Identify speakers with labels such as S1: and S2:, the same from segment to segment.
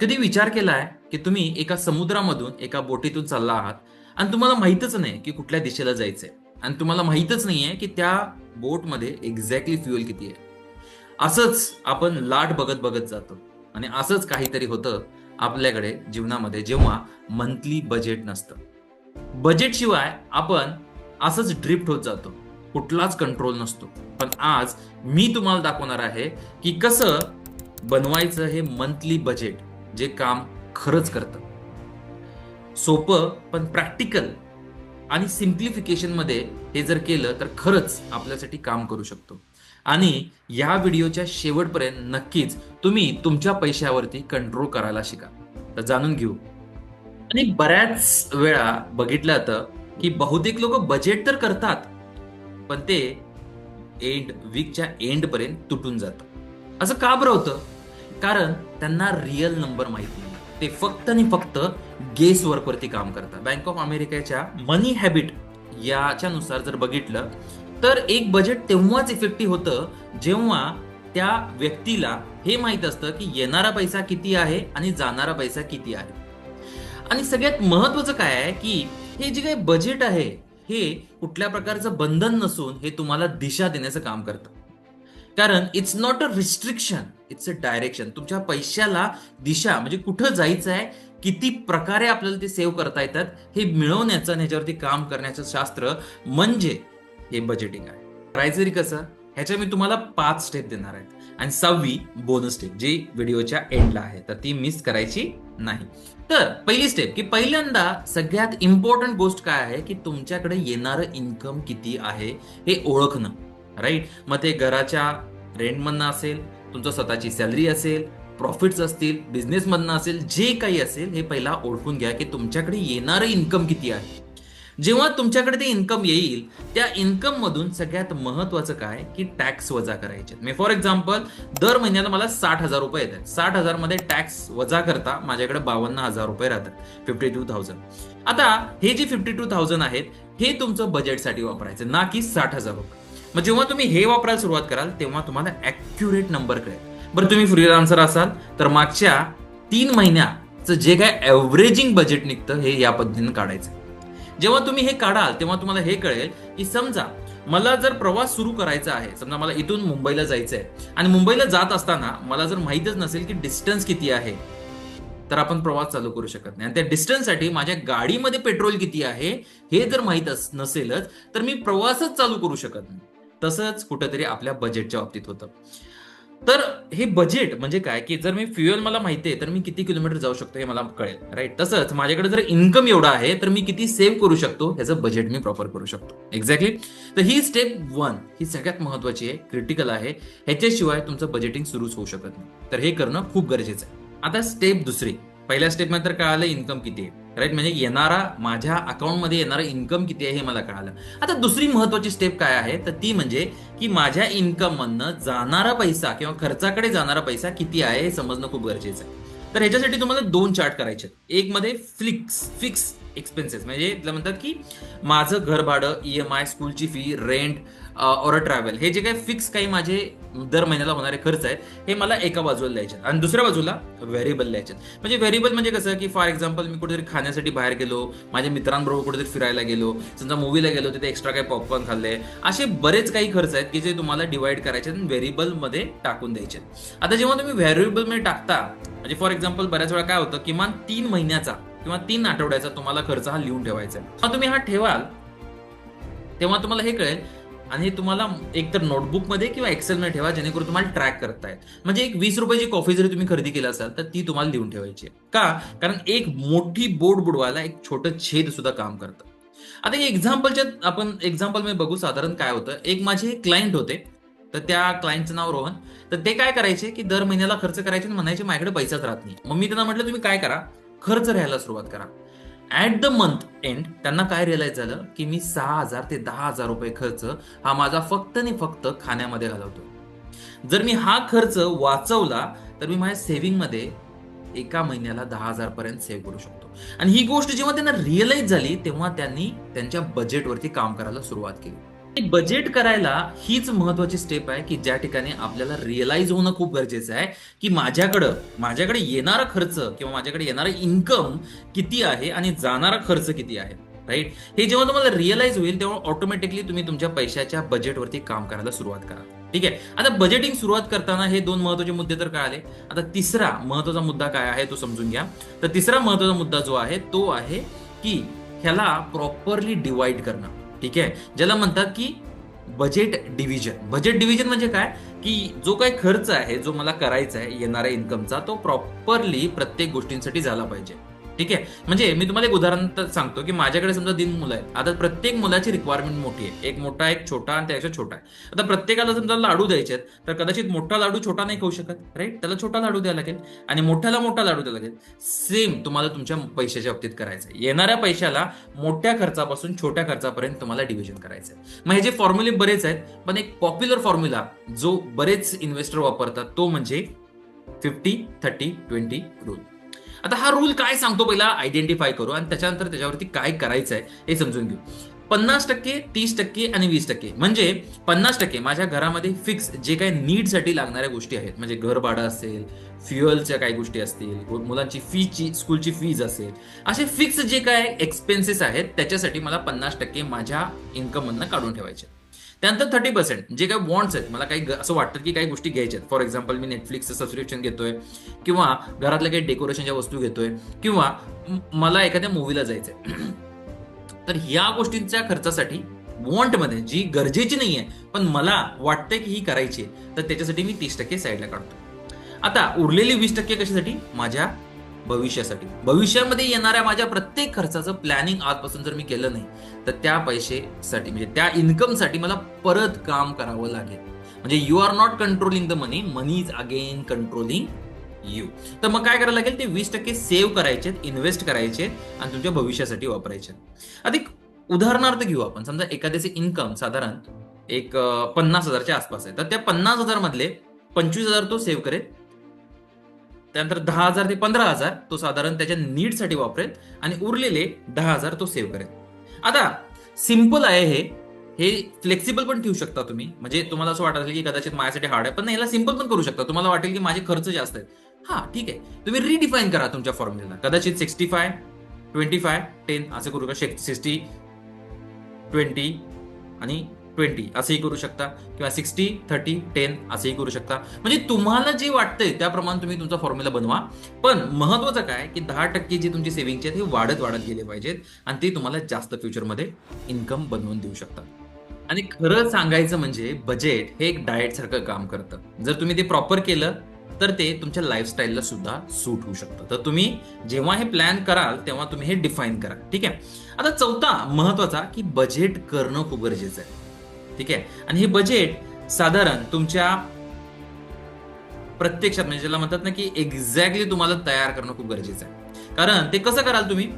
S1: कधी विचार केलाय की तुम्ही एका समुद्रामधून एका बोटीतून चालला आहात आणि तुम्हाला माहीतच नाही की कुठल्या दिशेला जायचंय. आणि तुम्हाला माहीतच नाहीये की त्या बोटमध्ये एक्झॅक्टली फ्युएल किती आहे. असंच आपण लाट बघत बघत जातो. आणि असंच काहीतरी होतं आपल्याकडे जीवनामध्ये जेव्हा मंथली बजेट नसतं. बजेट शिवाय आपण असंच ड्रिफ्ट होत जातो. कुठलाच कंट्रोल नसतो. पण आज मी तुम्हाला दाखवणार आहे की कसं बनवायचं हे मंथली बजेट जे काम खरंच करतं. सोपं पण प्रॅक्टिकल आणि सिम्प्लिफिकेशनमध्ये हे जर केलं तर खरंच आपल्यासाठी काम करू शकतो. आणि या व्हिडिओच्या शेवटपर्यंत नक्कीच तुम्ही तुमच्या पैशावरती कंट्रोल करायला शिका. तर जाणून घेऊ. आणि बऱ्याच वेळा बघितलं जातं की बहुतेक लोक बजेट तर करतात पण ते एंड वीकच्या एंड पर्यंत तुटून जातं. असं का बरं होतं? कारण त्यांना रिअल नंबर माहीत नाही ते फक्त आणि फक्त गेस वर्कवरती काम करतात. बँक ऑफ अमेरिकेच्या मनी हॅबिट याच्यानुसार जर बघितलं तर एक बजेट तेव्हाच इफेक्टिव्ह होतं जेव्हा त्या व्यक्तीला हे माहीत असतं की येणारा पैसा किती आहे आणि जाणारा पैसा किती आहे. आणि सगळ्यात महत्वाचं काय आहे की हे जे काही बजेट आहे हे कुठल्या प्रकारचं बंधन नसून हे तुम्हाला दिशा देण्याचं काम करतं. कारण it's not a restriction it's a direction तुमच्या पैशाला दिशा म्हणजे कुठं जायचं आहे किती प्रकारे आपल्याला ते सेव्ह करता येतात हे मिळवण्याचं आणि ह्याच्यावरती काम करण्याचं शास्त्र म्हणजे हे बजेटिंग आहे. करायचं कसं ह्याच्या मी तुम्हाला पाच स्टेप देणार आहेत आणि सहावी बोनस स्टेप जी व्हिडिओच्या एंडला आहे. तर ती मिस करायची नाही. तर पहिली स्टेप की पहिल्यांदा सगळ्यात इम्पॉर्टंट गोष्ट काय आहे की तुमच्याकडे येणारं इन्कम किती आहे हे ओळखणं. राईट मग ते घराच्या रेंटमधनं असेल तुमचं स्वतःची सॅलरी असेल प्रॉफिट्स असतील बिझनेसमधनं असेल जे काही असेल हे पहिला ओळखून घ्या की तुमच्याकडे येणारं इन्कम किती आहे. जेव्हा तुमच्याकडे ते इन्कम येईल त्या इन्कम मधून सगळ्यात महत्वाचं काय की टॅक्स वजा करायचे. मी फॉर एक्झाम्पल दर महिन्याला मला साठ हजार रुपये येतात. साठ हजारमध्ये टॅक्स वजा करता माझ्याकडे बावन्न हजार रुपये राहतात. फिफ्टी टू थाउजंड आता हे जे फिफ्टी टू थाउजंड आहेत हे तुमचं बजेटसाठी वापरायचं. ना की साठ हजार रुपये. मग जेव्हा तुम्ही हे वापरायला सुरुवात कराल तेव्हा तुम्हाला ऍक्युरेट नंबर कळेल. बरं तुम्ही फ्रीलान्सर असाल तर मागच्या तीन महिन्याचं जे काय ॲव्हरेजिंग बजेट निघतं हे या पद्धतीने काढायचं. जेव्हा तुम्ही हे काढाल तेव्हा तुम्हाला हे कळेल की समजा मला जर प्रवास सुरू करायचा आहे समजा मला इथून मुंबईला जायचं आहे आणि मुंबईला जात असताना मला जर माहीतच नसेल की डिस्टन्स किती आहे तर आपण प्रवास चालू करू शकत नाही. आणि त्या डिस्टन्ससाठी माझ्या गाडीमध्ये पेट्रोल किती आहे हे जर माहीत नसेलच तर मी प्रवासच चालू करू शकत नाही. तसंच कुठंतरी आपल्या बजेटच्या बाबतीत होतं. तर हे बजेट म्हणजे काय? की जर मी फ्युएल मला माहिती आहे तर मी किती किलोमीटर जाऊ शकतो हे मला कळेल राईट तसंच माझ्याकडे जर इन्कम एवढा आहे तर मी किती सेव्ह करू शकतो ह्याचं बजेट मी प्रॉपर करू शकतो. एक्झॅक्टली तर ही स्टेप वन ही सगळ्यात महत्वाची आहे क्रिटिकल आहे. ह्याच्याशिवाय तुमचं बजेटिंग सुरूच होऊ शकत नाही. तर हे करणं खूप गरजेचं आहे. आता स्टेप दुसरी. पहिल्या स्टेपमध्ये तर कळालं इन्कम किती आहे. राईट म्हणजे येणारा माझ्या अकाउंटमध्ये येणारा इन्कम किती आहे हे मला कळालं. आता दुसरी महत्वाची स्टेप काय आहे? तर ती म्हणजे की माझ्या इन्कम मधनं जाणारा पैसा किंवा खर्चाकडे जाणारा पैसा किती आहे हे समजणं खूप गरजेचं आहे. तर ह्याच्यासाठी तुम्हाला दोन चार्ट करायचे आहेत. एक मध्ये फ्लिक्स फिक्स एक्सपेन्सेस म्हणजे म्हणतात की माझं घर भाडं ई एम आय स्कूलची फी रेंट और ट्रॅव्हल हे जे काही फिक्स काही माझे दर महिन्याला होणारे खर्च आहेत हे मला एका बाजूला द्यायचे आहेत. आणि दुसऱ्या बाजूला व्हेरिएबल द्यायचे आहेत. म्हणजे व्हेरिएबल म्हणजे कसं की फॉर एक्झाम्पल मी कुठेतरी खाण्यासाठी बाहेर गेलो माझ्या मित्रांबरोबर कुठेतरी फिरायला गेलो समजा मूवीला गेलो तिथे एक्स्ट्रा काही पॉपकॉर्न खाल्ले असे बरेच काही खर्च आहेत की जे तुम्हाला डिवाइड करायचे आणि व्हेरिएबलमध्ये टाकून द्यायचे आहेत. आता जेव्हा तुम्ही व्हेरिएबलमध्ये टाकता म्हणजे फॉर एक्झाम्पल बऱ्याच वेळा काय होतं किमान तीन महिन्याचा किंवा तीन आठवड्याचा तुम्हाला खर्च हा लिहून ठेवायचा आहे. तुम्ही हा ठेवाल तेव्हा तुम्हाला हे कळेल. आणि तुम्हाला एकतर नोटबुकमध्ये किंवा एक्सेलमध्ये ठेवा जेणेकरून तुम्हाला ट्रॅक करता येईल. म्हणजे एक वीस रुपयाची कॉफी जरी तुम्ही खरेदी केली असाल तर ती तुम्हाला लिहून ठेवायची का? कारण एक मोठी बोर्ड बुडवायला एक छोटं छेद सुद्धा काम करतं. आता हे एक्झाम्पलच्या आपण एक्झाम्पल मी बघू साधारण काय होतं. एक माझे क्लायंट होते. तर त्या क्लायंटचं नाव रोहन. तर ते काय करायचे की दर महिन्याला खर्च करायचे आणि म्हणायचे माझ्याकडे पैसाच राहत नाही. मग मी त्यांना म्हटलं तुम्ही काय करा? खर्च राहायला सुरुवात करा. ऍट द मंथ एंड त्यांना काय रिअलाइज झालं? की मी सहा हजार ते दहा हजार रुपये खर्च हा माझा फक्त आणि फक्त खाण्यामध्ये घालवतो जर मी हा खर्च वाचवला तर मी माझ्या सेव्हिंगमध्ये एका महिन्याला दहा हजार पर्यंत सेव्ह करू शकतो. आणि ही गोष्ट जेव्हा त्यांना रिअलाइज झाली तेव्हा त्यांनी त्यांच्या बजेटवरती काम करायला सुरुवात केली. बजेट करायला हीच महत्वाची स्टेप आहे की ज्या ठिकाणी आपल्याला रिअलाइज होणं खूप गरजेचं आहे की माझ्याकडं माझ्याकडे येणारा खर्च किंवा माझ्याकडे येणारा इन्कम किती आहे आणि जाणारा खर्च किती आहे राईट हे जेव्हा तुम्हाला रिअलाइज होईल तेव्हा ऑटोमॅटिकली तुम्ही तुमच्या पैशाच्या बजेटवरती काम करायला सुरुवात करा. ठीक आहे? आता बजेटिंग सुरुवात करताना हे दोन महत्त्वाचे मुद्दे तर काय आले? आता तिसरा महत्त्वाचा मुद्दा काय आहे तो समजून घ्या. तर तिसरा महत्त्वाचा मुद्दा जो आहे तो आहे की ह्याला प्रॉपरली डिवाइड करणं. ठीक आहे? ज्याला म्हणतात की बजेट डिव्हिजन बजेट डिव्हिजन म्हणजे काय? की जो काही खर्च आहे जो मला करायचा आहे येणाऱ्या इन्कमचा तो प्रॉपरली प्रत्येक गोष्टींसाठी झाला पाहिजे. ठीक आहे? म्हणजे मी तुम्हाला एक उदाहरण तर सांगतो की माझ्याकडे समजा तीन मुलं आहेत. आता प्रत्येक मुलाची रिक्वायरमेंट मोठी आहे. एक मोठा एक छोटा आणि त्यापेक्षा छोटा आहे. आता प्रत्येकाला समजा लाडू द्यायचे आहेत तर कदाचित मोठा लाडू छोटा नाही खाऊ शकत राईट त्याला छोटा लाडू द्यायला लागेल आणि मोठ्याला मोठा लाडू द्यायला लागेल. सेम तुम्हाला तुमच्या पैशाच्या बाबतीत करायचं आहे. येणाऱ्या पैशाला मोठ्या खर्चापासून छोट्या खर्चापर्यंत तुम्हाला डिव्हिजन करायचं आहे. मग हे जे फॉर्म्युले बरेच आहेत पण एक पॉप्युलर फॉर्म्युला जो बरेच इन्व्हेस्टर वापरतात तो म्हणजे फिफ्टी थर्टी ट्वेंटी रूल आता हा रूल काय सांगतो पहिला? आयडेंटिफाय करू आणि त्याच्यानंतर त्याच्यावरती काय करायचं आहे हे समजून घेऊ. पन्नास टक्के तीस टक्के आणि वीस टक्के. म्हणजे पन्नास टक्के माझ्या घरामध्ये फिक्स जे काही नीडसाठी लागणाऱ्या गोष्टी आहेत. म्हणजे घर भाडं असेल फ्युअलच्या काही गोष्टी असतील मुलांची फीची स्कूलची फीज असेल. असे फिक्स जे काय एक्सपेन्सेस आहेत त्याच्यासाठी मला पन्नास टक्के माझ्या इन्कममधनं काढून ठेवायचे. त्यानंतर थर्टी पर्सेंट जे काही बॉन्ड्स आहेत मला काही असं वाटतं की काही गोष्टी घ्यायच्या आहेत. फॉर एक्झाम्पल मी नेटफ्लिक्सचं सबस्क्रिप्शन घेतोय किंवा घरातल्या काही डेकोरेशनच्या वस्तू घेतोय किंवा मला एखाद्या मूवीला जायचंय. तर ह्या गोष्टींच्या खर्चासाठी वॉन्टमध्ये जी गरजेची नाही आहे पण मला वाटतंय की ही करायची आहे तर त्याच्यासाठी मी तीस टक्के साईडला काढतो. आता उरलेली वीस टक्के कशासाठी? माझ्या भविष्यासाठी. भविष्यामध्ये येणाऱ्या माझ्या प्रत्येक खर्चाचं प्लॅनिंग आजपासून जर मी केलं नाही तर त्या पैसेसाठी म्हणजे त्या इन्कमसाठी मला परत काम करावं लागेल. म्हणजे you are not controlling the money money is again controlling you तर मग काय करायला लागेल? ते वीस टक्के सेव्ह करायचे इन्व्हेस्ट करायचे आणि तुमच्या भविष्यासाठी वापरायचे अधिक उदाहरणार्थ घेऊ आपण. समजा एखाद्याचे इन्कम साधारण एक पन्नास हजारच्या आसपास आहे. तर त्या पन्नास हजार मधले पंचवीस हजार तो सेव्ह करेल. त्यानंतर दहा हजार ते पंधरा हजार तो साधारण त्याच्या नीडसाठी वापरेल आणि उरलेले दहा हजार तो सेव्ह करेल. आता सिंपल आहे हे. हे फ्लेक्सिबल पण ठेवू शकता तुम्ही. म्हणजे तुम्हाला असं वाटत की कदाचित माझ्यासाठी हार्ड आहे पण याला सिंपल पण करू शकता. तुम्हाला वाटेल की माझे खर्च जास्त आहेत. हा ठीक आहे. तुम्ही रिडिफाईन करा तुमच्या फॉर्म्युला कदाचित sixty five twenty five ten असं करू का? सिक्स्टी ट्वेंटी आणि ट्वेंटी असंही करू शकता. किंवा सिक्स्टी थर्टी टेन असंही करू शकता. म्हणजे तुम्हाला जे वाटतंय त्याप्रमाणे तुम्ही तुमचा फॉर्म्युला बनवा. पण महत्वाचं काय की दहा टक्के जी तुमची सेव्हिंगची आहेत हे वाढत वाढत गेले पाहिजेत. आणि ते तुम्हाला जास्त फ्युचरमध्ये इन्कम बनवून देऊ शकतात. आणि खरं सांगायचं म्हणजे बजेट हे एक डाएट सारखं काम करतं. जर तुम्ही ते प्रॉपर केलं तर ते तुमच्या लाईफस्टाईलला सुद्धा सूट होऊ शकतं. तर तुम्ही जेव्हा हे प्लॅन कराल तेव्हा तुम्ही हे डिफाईन करा. ठीक आहे? आता चौथा महत्त्वाचा की बजेट करणं खूप गरजेचं आहे. ठीक आहे? आणि हे बजेट साधारण तुमच्या प्रत्यक्षात म्हणजे ज्याला म्हणतात ना की एक्झॅक्टली तुम्हाला तयार करणं खूप गरजेचं आहे. कारण ते कसं कराल तुम्ही?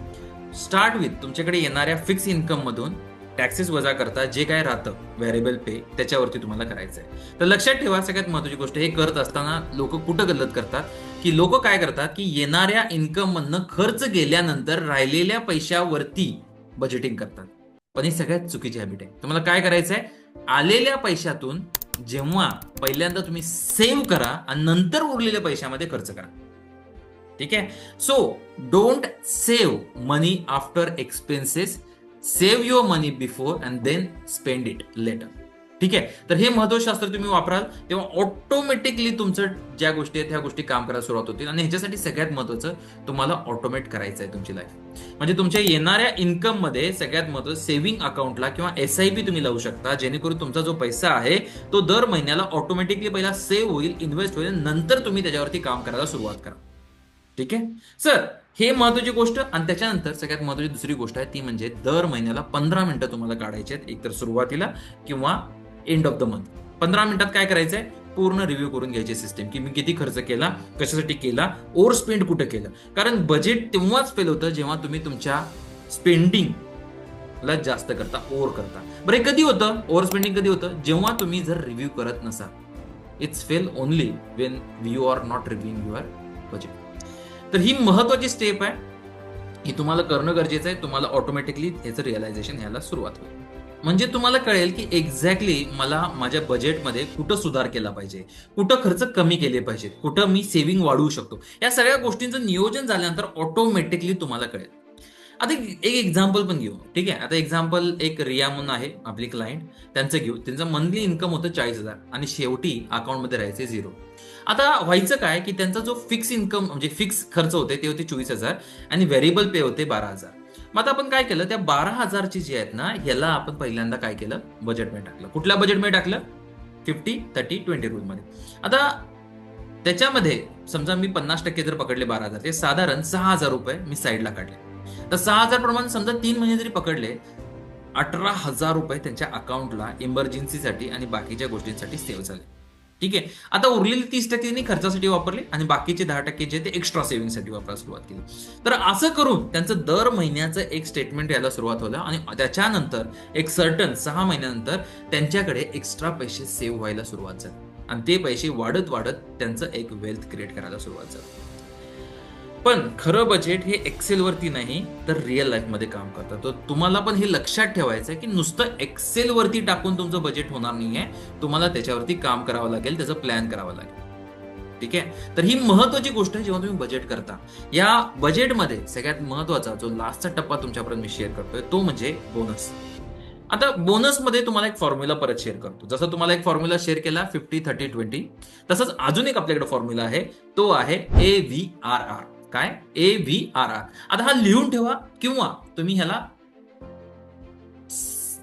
S1: स्टार्ट विथ तुमच्याकडे येणाऱ्या फिक्स इन्कम मधून टॅक्सेस वजा करता जे काय राहतं व्हेरिएबल पे त्याच्यावरती तुम्हाला करायचं आहे. तर लक्षात ठेवा सगळ्यात महत्वाची गोष्ट हे करत असताना लोक कुठं गल्लत करतात? की लोक काय करतात? की येणाऱ्या इन्कम मधनं खर्च गेल्यानंतर राहिलेल्या पैशावरती बजेटिंग करतात. पण ही सगळ्यात चुकीची हॅबिट आहे. तुम्हाला काय करायचं आहे आलेल्या पैशातून जेव्हा पहिल्यांदा तुम्ही सेव्ह करा आणि नंतर उरलेल्या पैशामध्ये खर्च करा. ठीक आहे? So don't save money after expenses save your money before and then spend it later ठीक आहे? तर हे महत्वशास्त्र तुम्ही वापराल तेव्हा ऑटोमॅटिकली तुमचं ज्या गोष्टी आहेत त्या गोष्टी काम करायला सुरुवात होतील. आणि ह्याच्यासाठी सगळ्यात महत्वाचं तुम्हाला ऑटोमेट करायचं आहे तुमची लाईफ म्हणजे तुमच्या येणाऱ्या इन्कममध्ये सगळ्यात महत्त्व सेव्हिंग अकाउंटला किंवा एस आय पी तुम्ही लावू शकता जेणेकरून तुमचा जो पैसा आहे तो दर महिन्याला ऑटोमॅटिकली पहिला सेव्ह होईल इन्व्हेस्ट होईल नंतर तुम्ही त्याच्यावरती काम करायला सुरुवात करा. ठीक आहे? सर हे महत्वाची गोष्ट आणि त्याच्यानंतर सगळ्यात महत्वाची दुसरी गोष्ट आहे ती म्हणजे दर महिन्याला पंधरा मिनिटं तुम्हाला काढायची आहेत. एकतर सुरुवातीला किंवा एंड ऑफ द मंथ पंधरा मिनिटात काय करायचंय? पूर्ण रिव्ह्यू करून घ्यायची सिस्टीम की मी किती खर्च केला कशासाठी केला ओव्हर स्पेंड कुठं केलं? कारण बजेट तेव्हाच फेल होतं जेव्हा तुम्ही तुमच्या स्पेंडिंग ला जास्त करता ओव्हर करता. बरं हे कधी होतं? ओव्हर स्पेंडिंग कधी होतं? जेव्हा तुम्ही जर रिव्ह्यू करत नसा it's fail only when you are not reviewing your budget तर ही महत्वाची स्टेप आहे. ही तुम्हाला करणं गरजेचं आहे. तुम्हाला ऑटोमॅटिकली ह्याचं रिअलायझेशन यायला सुरुवात होईल. म्हणजे तुम्हाला कळेल की एक्झॅक्टली मला माझ्या बजेटमध्ये कुठं सुधार केला पाहिजे कुठं खर्च कमी केले पाहिजेत कुठं मी सेव्हिंग वाढवू शकतो. या सगळ्या गोष्टींचं नियोजन झाल्यानंतर ऑटोमॅटिकली तुम्हाला कळेल. आता एक एक एक्झाम्पल पण घेऊ. ठीक आहे? आता एक्झाम्पल एक रिया म्हणून आहे आपली क्लायंट त्यांचं घेऊ. त्यांचं मंथली इन्कम होतं चाळीस हजार आणि शेवटी अकाउंटमध्ये राहायचे झिरो आता व्हायचं काय की त्यांचा जो फिक्स इन्कम म्हणजे फिक्स खर्च होते ते होते चोवीस हजार आणि व्हेरिएबल पे होते बारा हजार. मग आता आपण काय केलं? त्या बारा हजारची जी आहेत ना ह्याला आपण पहिल्यांदा काय केलं? बजेटमध्ये टाकलं. कुठल्या बजेटमध्ये टाकलं? फिफ्टी थर्टी ट्वेंटी रूलमध्ये आता त्याच्यामध्ये समजा मी पन्नास टक्के जर पकडले बारा हजार ते साधारण सहा हजार रुपये मी साईडला काढले. तर सहा हजार प्रमाण समजा तीन महिने जरी पकडले अठरा हजार रुपये त्यांच्या अकाउंटला इमर्जन्सीसाठी आणि बाकीच्या गोष्टींसाठी सेव्ह झाले. ठीक आहे? आता उरलेली तीस टक्के त्यांनी खर्चासाठी वापरले आणि बाकीचे दहा टक्के जे ते एक्स्ट्रा सेव्हिंगसाठी वापरायला सुरुवात केली. तर असं करून त्यांचं दर महिन्याचं एक स्टेटमेंट यायला सुरुवात होलं आणि त्याच्यानंतर एक सर्टन सहा महिन्यानंतर त्यांच्याकडे एक्स्ट्रा पैसे सेव्ह व्हायला सुरुवात झाली. आणि ते पैसे वाढत वाढत त्यांचं एक वेल्थ क्रिएट करायला सुरुवात झाली. पण खरं बजेट हे एक्सेल वरती नाही तर रिअल लाईफमध्ये काम करतं तर तुम्हाला पण हे लक्षात ठेवायचं आहे की नुसतं एक्सेल वरती टाकून तुमचं बजेट होणार नाही आहे तुम्हाला त्याच्यावरती काम करावं लागेल त्याचं प्लॅन करावं लागेल. ठीक आहे? तर ही महत्वाची गोष्ट आहे जेव्हा तुम्ही बजेट करता. या बजेटमध्ये सगळ्यात महत्त्वाचा जो लास्टचा टप्पा तुमच्यापर्यंत मी शेअर करतोय तो म्हणजे बोनस आता बोनसमध्ये तुम्हाला एक फॉर्म्युला परत शेअर करतो. जसं तुम्हाला एक फॉर्म्युला शेअर केला फिफ्टी थर्टी ट्वेंटी तसंच अजून एक आपल्याकडे फॉर्म्युला आहे तो आहे ए व्ही आर आर काय? ए व्ही आर आर आता हा लिहून ठेवा किंवा तुम्ही ह्याला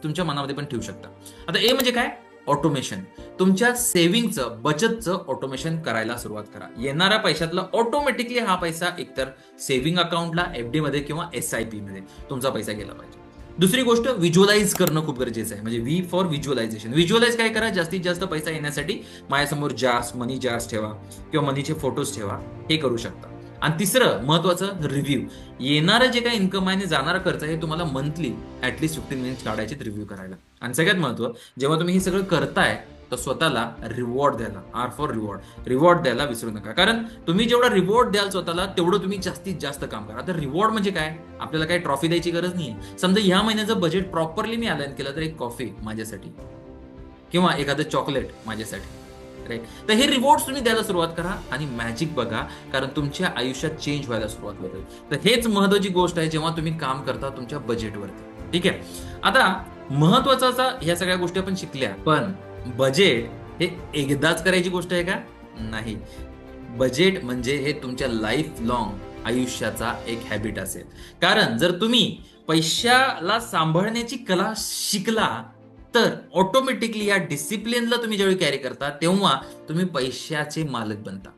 S1: तुमच्या मनामध्ये पण ठेवू शकता. आता ए म्हणजे काय? ऑटोमेशन तुमच्या सेव्हिंगचं बचतचं ऑटोमेशन करायला सुरुवात करा. येणाऱ्या पैशातला ऑटोमॅटिकली हा पैसा एकतर सेव्हिंग अकाउंटला एफ डी मध्ये किंवा एस आय पी मध्ये तुमचा पैसा गेला पाहिजे. दुसरी गोष्ट व्हिज्युअलाइज करणं खूप गरजेचं आहे. म्हणजे व्ही फॉर व्हिज्युअलायझेशन व्हिज्युअलाइज काय करा? जास्तीत जास्त पैसा येण्यासाठी माझ्यासमोर जार्स मनी जार्स ठेवा किंवा मनीचे फोटोज ठेवा. हे करू शकता. आणि तिसरं महत्वाचं रिव्ह्यू येणारं जे काही इन्कम आहे आणि जाणारा खर्च आहे हे तुम्हाला monthly at least fifteen minutes काढायचे रिव्ह्यू करायला. आणि सगळ्यात महत्त्व जेव्हा तुम्ही हे सगळं करताय तर स्वतःला रिवॉर्ड द्यायला. आर फॉर रिवॉर्ड रिवॉर्ड द्यायला विसरू नका. कारण तुम्ही जेवढा रिवॉर्ड द्याल स्वतःला तेवढं तुम्ही जास्तीत जास्त काम करा. तर रिवॉर्ड म्हणजे काय? आपल्याला काही ट्रॉफी द्यायची गरज नाही समजा ह्या महिन्याचं बजेट प्रॉपरली मी अलाइन केलं तर एक कॉफी माझ्यासाठी किंवा एखादं चॉकलेट माझ्यासाठी. राईट तर हे रिवॉर्ड तुम्ही द्यायला सुरुवात करा आणि मॅजिक बघा कारण तुमच्या आयुष्यात चेंज व्हायला सुरुवात होते. तर हेच महत्वाची गोष्ट आहे जेव्हा तुम्ही काम करता तुमच्या बजेटवरती ठीक आहे? आता महत्त्वाचा ह्या सगळ्या गोष्टी आपण शिकल्या पण बजेट हे एकदाच करायची गोष्ट आहे का? नाही. बजेट म्हणजे हे तुमच्या लाईफ लॉंग आयुष्याचा एक हॅबिट असेल. कारण जर तुम्ही पैशाला सांभाळण्याची कला शिकला तर ऑटोमॅटिकली या डिसिप्लिनला तुम्ही ज्यावेळी कॅरी करता तेव्हा तुम्ही पैशाचे मालक बनता.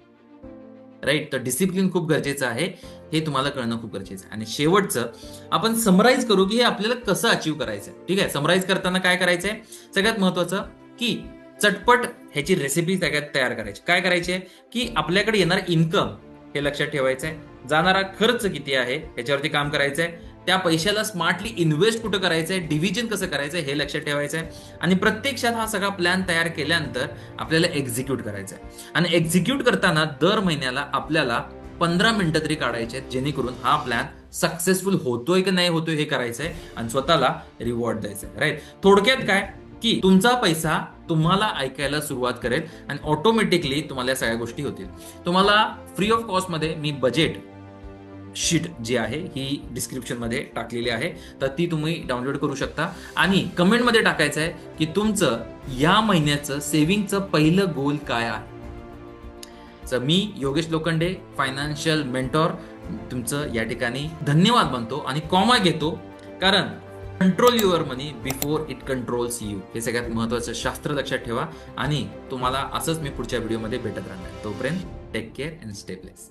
S1: राईट तर डिसिप्लिन खूप गरजेचं आहे. हे तुम्हाला कळणं खूप गरजेचं आहे. आणि शेवटचं आपण समराईज करू की हे आपल्याला कसं अचीव करायचं ठीक आहे? समराईज करताना काय करायचंय? सगळ्यात महत्वाचं की चटपट ह्याची रेसिपी सगळ्यात तयार करायची. काय करायची? की आपल्याकडे येणार इन्कम हे लक्षात ठेवायचं आहे जाणारा खर्च किती आहे? ह्याच्यावरती काम करायचं आहे त्या पैशाला स्मार्टली इन्व्हेस्ट कुठं करायचंय? डिव्हिजन कसं करायचंय? हे लक्षात ठेवायचं आहे आणि प्रत्यक्षात हा सगळा प्लॅन तयार केल्यानंतर आपल्याला एक्झिक्यूट करायचा आहे आणि एक्झिक्यूट करताना दर महिन्याला आपल्याला पंधरा मिनिटं तरी काढायचे आहेत जेणेकरून हा प्लॅन सक्सेसफुल होतोय की नाही होतोय हे करायचंय आणि स्वतःला रिवॉर्ड द्यायचंय राईट थोडक्यात काय? की तुमचा पैसा तुम्हाला ऐकायला सुरुवात करेल आणि ऑटोमॅटिकली तुम्हाला या सगळ्या गोष्टी होतील. तुम्हाला फ्री ऑफ कॉस्टमध्ये मी बजेट शीट जी आहे ही डिस्क्रिप्शनमध्ये टाकलेली आहे. तर ती तुम्ही डाउनलोड करू शकता. आणि कमेंटमध्ये टाकायचं आहे की तुमचं या महिन्याचं सेव्हिंगचं पहिलं गोल काय आहे? तर मी योगेश लोखंडे फायनान्शियल मेंटॉर तुमचं या ठिकाणी धन्यवाद म्हणतो आणि कॉमा घेतो. कारण control your money before it controls you हे सगळ्यात महत्वाचं शास्त्र लक्षात ठेवा. आणि तुम्हाला असंच मी पुढच्या व्हिडिओमध्ये भेटत राहणार. तोपर्यंत take care and stay place